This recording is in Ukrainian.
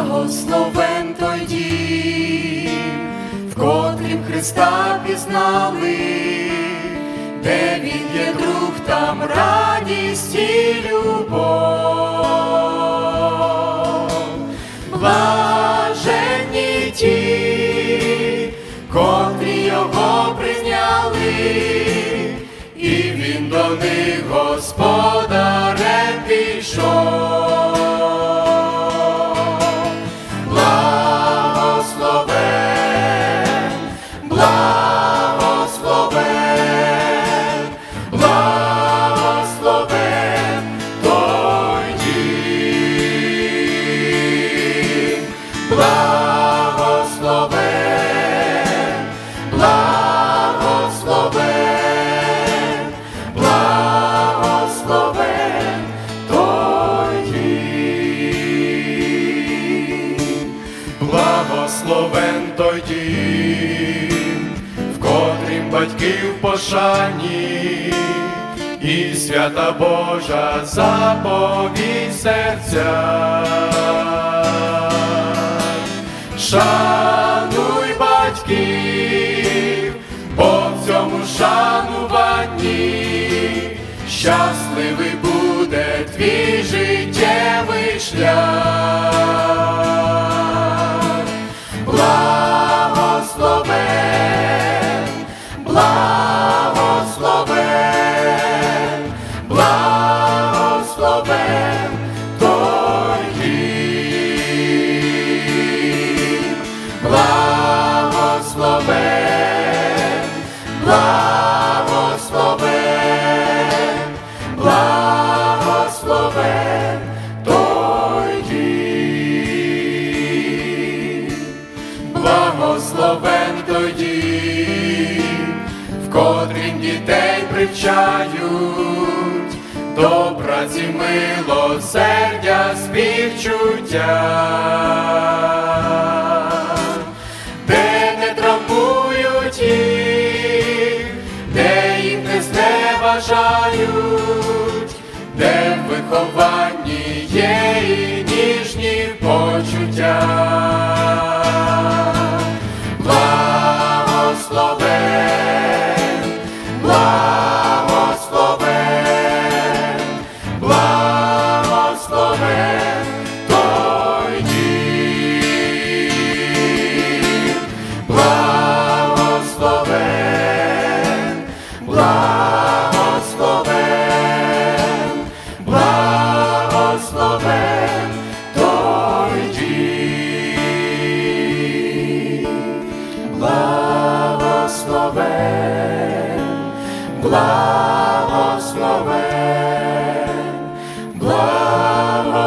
Благословен той дім, в котрім Христа пізнали, де Він є друг, там радість і любов. Блаженні ті, котрі його прийняли, і він до них господарем пішов. Благословен, благословен, благословен той дім. Благословен в котрім батьків пошані, і свята Божа заповідь серця. Шануй батьків, бо в цьому шануванні щасливий благословен, благословен той дім. Благословен той дім, в котрім дітей привчають до праці милосердя співчуття зневажають, де в вихованні є і ніжні почуття. благословен, благословен.